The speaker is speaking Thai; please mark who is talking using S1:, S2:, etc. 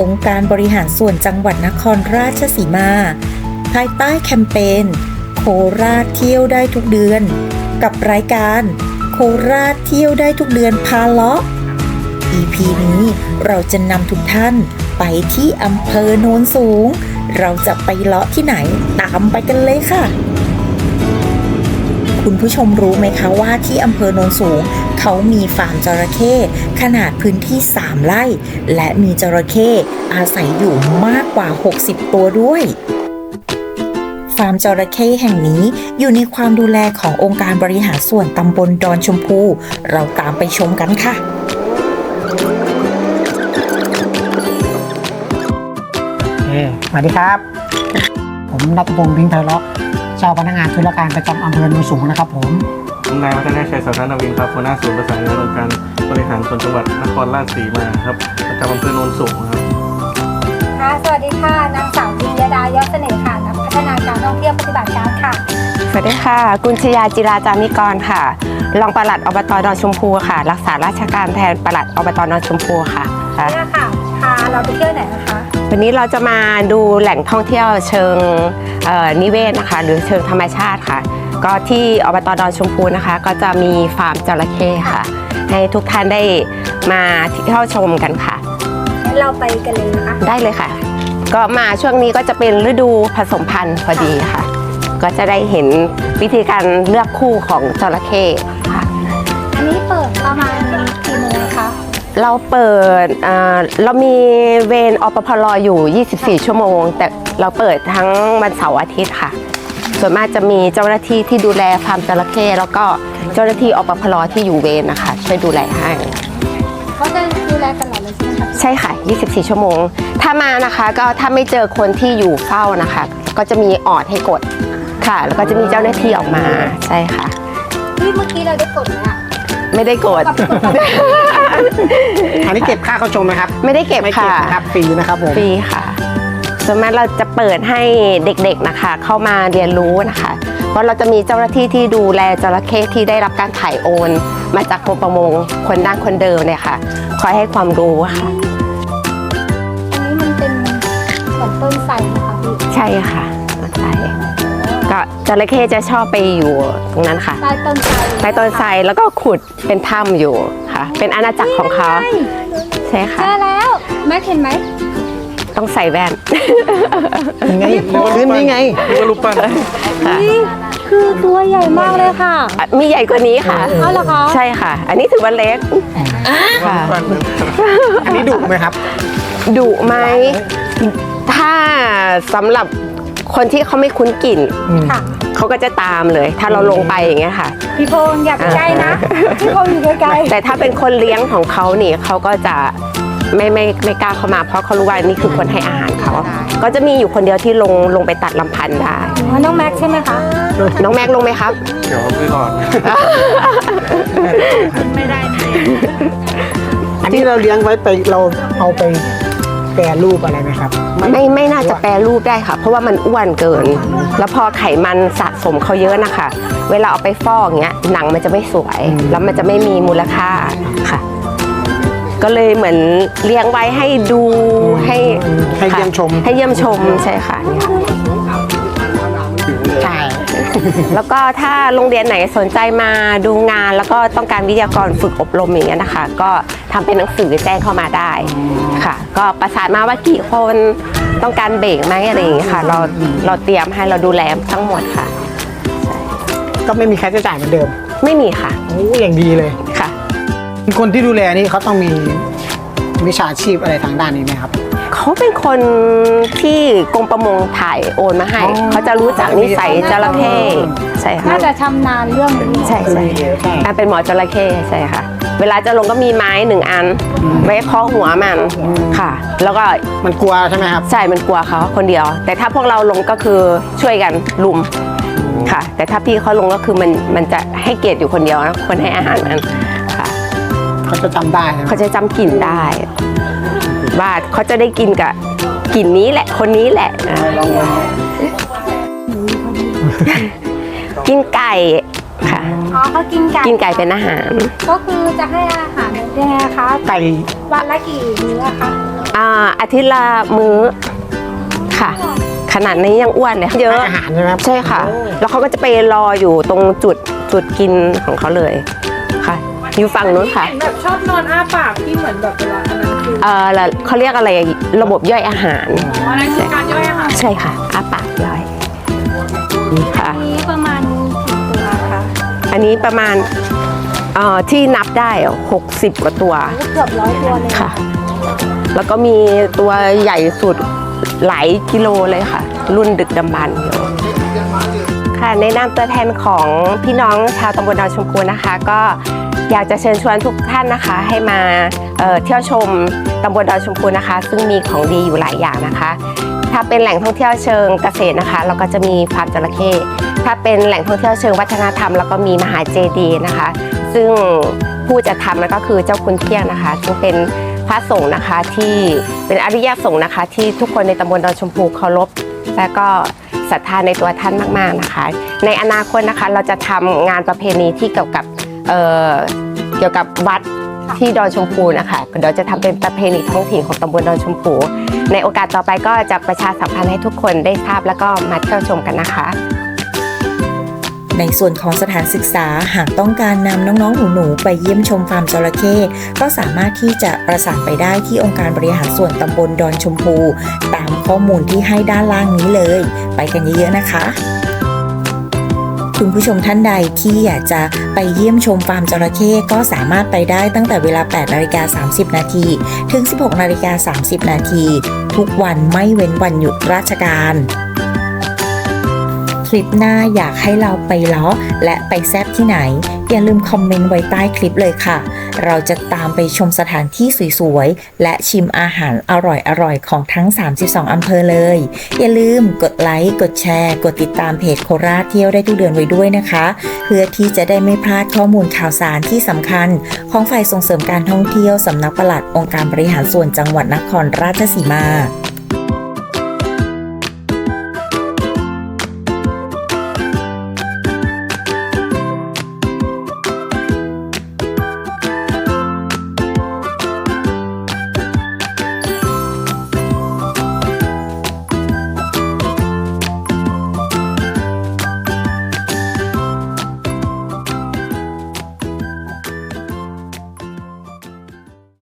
S1: องค์การบริหารส่วนจังหวัดนครราชสีมา ภายใต้แคมเปญโคราชเที่ยวได้ทุกเดือน กับรายการ โคราชเที่ยวได้ทุกเดือนพาเลาะ EP นี้เราจะนำทุกท่านไปที่อำเภอโนนสูง เราจะไปเลาะที่ไหนตามไปกันเลยค่ะ คุณผู้ชมรู้ไหมคะว่าที่อำเภอโนนสูง เขามีฟาร์มจระเข้ขนาดพื้นที่ 3 ไร่ และมีจระเข้อาศัยอยู่มากกว่า 60 ตัวด้วยฟาร์มจระเข้แห่งนี้อยู่ในความดูแลขององค์การบริหารส่วนตำบลดอนชมพู เราตามไปชมกันค่ะ
S2: เอ่สวัสดีครับ ผมนัทพงศ์พิงไพเราะ เจ้าพนักงานธุรการประจำอำเภอโนนสูงนะครับผม
S3: ผมนายวัฒนาชัยสัทธานวินครับหัวหน้าศูนย์ประสานงานองค์การบริหารส่วนจังหวัดนครราชสีมาครับประจำอำเภอโนนสูงครับ
S4: ค่ะสวัสดีค่ะนางสาวจิยดายอดเสน่ห์ค่ะนักพัฒนาการท่องเที่ยวปฏิบัติการค่ะ
S5: สวัสดีค่ะ กุญชยาจิราจามิกรค่ะ รองปลัดอบตดอนชมพูค่ะ รักษาราชการแทนปลัดอบตดอนชมพูค่ะค่ะ
S4: เนี่ยค่ะพาเราไปเที่ยวไหนนะคะ
S5: วันนี้เราจะมาดูแหล่งท่องเที่ยวเชิงเอ่อนิเวศนะคะ หรือเชิงธรรมชาติค่ะ ก็ที่อบตดอนชมพูนะคะ ก็จะมีฟาร์มจระเข้ค่ะ ให้ทุกท่านได้มาเที่ยวชมกันค่ะ
S4: งั้นเราไปกันเลยนะคะ
S5: ได้เลยค่ะ ก็มาช่วงนี้ก็จะเป็นฤดูผสมพันธุ์พอดีค่ะ ก็จะได้เห็นวิธีการเลือกคู่ของจระเข้ค่ะ
S4: อันนี้เปิด
S5: เราเปิดเอ่อเรามีเวรอปพลอยู่ 24 ชั่วโมง แต่เราเปิดทั้งวันเสาร์อาทิตย์ค่ะ ส่วนมากจะมีเจ้าหน้าที่ที่ดูแลฟาร์มจระเข้แล้วก็เจ้าหน้าที่อปพลที่อยู่เวรนะคะช่วยดูแลให้
S4: เขาจะดูแลตลอดเลยใช่ไหมคะ
S5: ใช่ค่ะ 24 ชั่วโมง ถ้ามานะคะก็ถ้าไม่เจอคนที่อยู่เฝ้านะคะ ก็จะมีออดให้กดค่ะ แล้วก็จะมีเจ้าหน้าที่ออกมาใช่ค่ะ
S4: ที่เมื่อกี้เราได้กดไหมอะ
S5: ไม่ได้กด
S2: อันนี้เก็บค่าเข้าชมไหมครับ
S5: ไม่ได้เก็บ
S2: ไม่เก็บ
S5: ค่ะ
S2: นะครับฟรีนะครับผม
S5: ฟรีค่ะส่วนมากเราจะเปิดให้เด็กๆนะคะ เข้ามาเรียนรู้นะคะ เพราะเราจะมีเจ้าหน้าที่ที่ดูแลจระเข้ที่ได้รับการถ่ายโอน มาจากกรมประมงคนดั้งคนเดิมเนี่ยค่ะ คอยให้ความรู้ค่ะ
S4: อันนี้มันเป็นเหมือนต้นไทรนะคะพี่
S5: ใช่ค่ะใช่ก็ จระเข้จะชอบไปอยู่ตรงนั้นค่ะ
S4: ใต้ต้นไทร
S5: ใต้ต้นไทรแล้วก็ขุดเป็นถ้ำอยู่ค่ะ เป็นอาณาจักรของเขาใช่
S4: เจ
S5: ค่ะ
S4: อแล้วแม็กเห็นไหม
S5: ต้องใส่แว่น
S2: ยังไงพื้นนี่ไง
S3: นี่ก็รูปปั้น
S5: ค่ะ
S4: นี่คือตัวใหญ่มากเลยค่ะ
S5: อะมีใหญ่กว่านี้ค่ะ
S4: เอาเหรอคะ
S5: ใช่ค่ะ อันนี้ถือว่าเล็กค่ะ
S2: อันนี้ดุไหมครับ
S5: ดุไหม ถ้าสำหรับ คนที่เขาไม่คุ้นกลิ่น
S2: อืม
S4: ค่ะ
S5: เขาก็จะตามเลย ถ้าเราลงไปอย่างเงี้ยค่ะ
S4: พี่พงษ์อย่าไปใกล้นะ พี่พงษ์อยู่ไกลๆ
S5: แต่ถ้าเป็นคนเลี้ยงของเขานี่เขาก็จะไม่ไม่ไม่กล้าเข้ามาเพราะเขารู้ว่านี่คือคนให้อาหารเขา ก็จะมีอยู่คนเดียวที่ลงลงไปตัดลำพันธ์ได้
S4: อ๋อน้องแม็กซ์ใช่ไหมคะ
S5: น้องแม็กลงไหมครับ
S3: เดี๋ยวไม่รอด
S2: อันนี้เราเลี้ยงไว้ไปเราเอาไป แปรรูปอะไรไหมครับ
S5: ไม่ไม่น่าจะแปรรูปได้ค่ะ เพราะว่ามันอ้วนเกิน แล้วพอไขมันสะสมเขาเยอะนะคะ เวลาเอาไปฟอกเงี้ยหนังมันจะไม่สวย แล้วมันจะไม่มีมูลค่าค่ะ ก็เลยเหมือนเลี้ยงไว้ให้ดูให้
S2: ให้เยี่ยมชม
S5: ให้เยี่ยมชมใช่ค่ะ
S2: ใช่
S5: แล้วก็ถ้าโรงเรียนไหนสนใจมาดูงาน แล้วก็ต้องการวิทยากรฝึกอบรมอย่างเงี้ยนะคะ ก็ทำเป็นหนังสือแจ้งเข้ามาได้ค่ะ ก็ประสานมาว่ากี่คนต้องการเบรกไหมอะไรอย่างเงี้ยค่ะ เราเราเตรียมให้เราดูแลทั้งหมดค่ะ
S2: ก็ไม่มีค่าใช้จ่ายเหมือนเดิม
S5: ไม่มีค่ะ
S2: โอ้อย่างดีเลย
S5: ค่ะ
S2: คนที่ดูแลนี่เขาต้องมีวิชาชีพอะไรทางด้านนี้ไหมครับ
S5: เขาเป็นคนที่กรมประมงถ่ายโอนมาให้
S2: อ๋อ
S5: เขาจะรู้จักนิสัยจระเข้ใช่ค่ะ
S4: น่าจะชำนาญเรื่องนี้
S5: ใช่ใช่อะเป็นหมอจระเข้ใช่ค่ะ เวลาจะลงก็มีไม้หนึ่งอัน ไว้เคาะหัวมันค่ะ แล้วก็
S2: มันกลัวใช่ไหมครับ
S5: ใช่มันกลัวเขาคนเดียว แต่ถ้าพวกเราลงก็คือช่วยกันลุมค่ะ แต่ถ้าพี่เขาลงก็คือมันมันจะให้เกียรติอยู่คนเดียวนะคนให้อาหารมันค่ะ
S2: เขาจะจำได้ใช่ไหม
S5: เขาจะจำกลิ่นได้ ว่าเขาจะได้กินกับกลิ่นนี้แหละคนนี้แหละนะกินไก่ค่ะ
S4: อ๋อเขากินไก่
S5: กินไก่เป็นอาหาร
S4: ก็คือจะให้อาหารยังไงคะ
S2: ไก่
S4: วันละกี่มื้ออะคะ
S5: อ่าอาทิตย์ละมื้อค่ะ ขนาดนี้ยังอ้วนเลยเยอะ
S2: อาหารใช่ไหมครับ
S5: ใช่ค่ะ แล้วเขาก็จะไปรออยู่ตรงจุดจุดกินของเขาเลยค่ะ อยู่ฝั่งนู้นค่ะ
S6: เห็นแบบชอบนอนอ้าปากที่เหมือนแบบเวลาอันนั้นคือ
S5: เออแล้วเขาเรียกอะไรระบบย่อยอาหาร
S6: อ๋อนั่นคือการย่อยอาหาร
S5: ใช่ค่ะอาปากย่อยค่ะ
S4: อันนี้ประมาณกี่ตัวคะ
S5: อันนี้ประมาณเอ่อที่นับได้อะ60 กว่าตัว
S4: เกือบร้อยตัวเลย
S5: ค่ะ แล้วก็มีตัวใหญ่สุดหลายกิโลเลยค่ะ รุ่นดึกดำบรรพ์อยู่ค่ะในนามตัวแทนของพี่น้องชาวตำบลดอนชมพูนะคะ ก็อยากจะเชิญชวนทุกท่านนะคะ ให้มา เที่ยวชมตำบลดอนชมพูนะคะ ซึ่งมีของดีอยู่หลายอย่างนะคะ ถ้าเป็นแหล่งท่องเที่ยวเชิงเกษตรนะคะ เราก็จะมีฟาร์มจระเข้ถ้าเป็นแหล่งท่องเที่ยวเชิงวัฒนธรรม แล้วก็มีมหาเจดีย์นะคะ ซึ่งผู้จะทำนั่นก็คือเจ้าคุณเที่ยงนะคะซึ่งเป็นพระสงฆ์นะคะที่เป็นอริยสงฆ์นะคะ ที่ทุกคนในตำบลดอนชมพูเคารพและก็ศรัทธาในตัวท่านมาก ๆนะคะ ในอนาคตนะคะเราจะทำงานประเพณีที่เกี่ยวกับเเกี่ยวกับวัด ที่ดอนชมพูนะคะเดี๋ยวจะทำเป็นประเพณีท้องถิ่นของตำบลดอนชมพู ในโอกาสต่อไปก็จะประชาสัมพันธ์ให้ทุกคนได้ทราบแล้วก็มาเที่ยวชมกันนะคะ
S1: ในส่วนของสถานศึกษาหากต้องการนำน้องๆหนูๆไปเยี่ยมชมฟาร์มจระเข้ก็สามารถที่จะประสานไปได้ที่องค์การบริหารส่วนตำบลดอนชมพู ตามข้อมูลที่ให้ด้านล่างนี้เลย ไปกันเยอะๆนะคะ คุณผู้ชมท่านใดที่อยากจะไปเยี่ยมชมฟาร์มจระเข้ก็สามารถไปได้ตั้งแต่เวลา 8นาฬิกา30 นาทีถึง 16นาฬิกา30 นาทีทุกวันไม่เว้นวันหยุดราชการ ลิปหน้าอยากให้เราไปล้อและไปแซบที่ไหน อย่าลืมคอมเมนต์ไว้ใต้คลิปเลยค่ะ เราจะตามไปชมสถานที่สวยๆ และชิมอาหารอร่อยๆ ของทั้ง 32 อำเภอเลย อย่าลืมกดไลค์กดแชร์ กดติดตามเพจโคราชเที่ยวได้ทุกเดือนไว้ด้วยนะคะ เพื่อที่จะได้ไม่พลาดข้อมูลข่าวสารที่สำคัญ ของฝ่ายส่งเสริมการท่องเที่ยวสำนักปลัดองค์การบริหารส่วนจังหวัดนครราชสีมา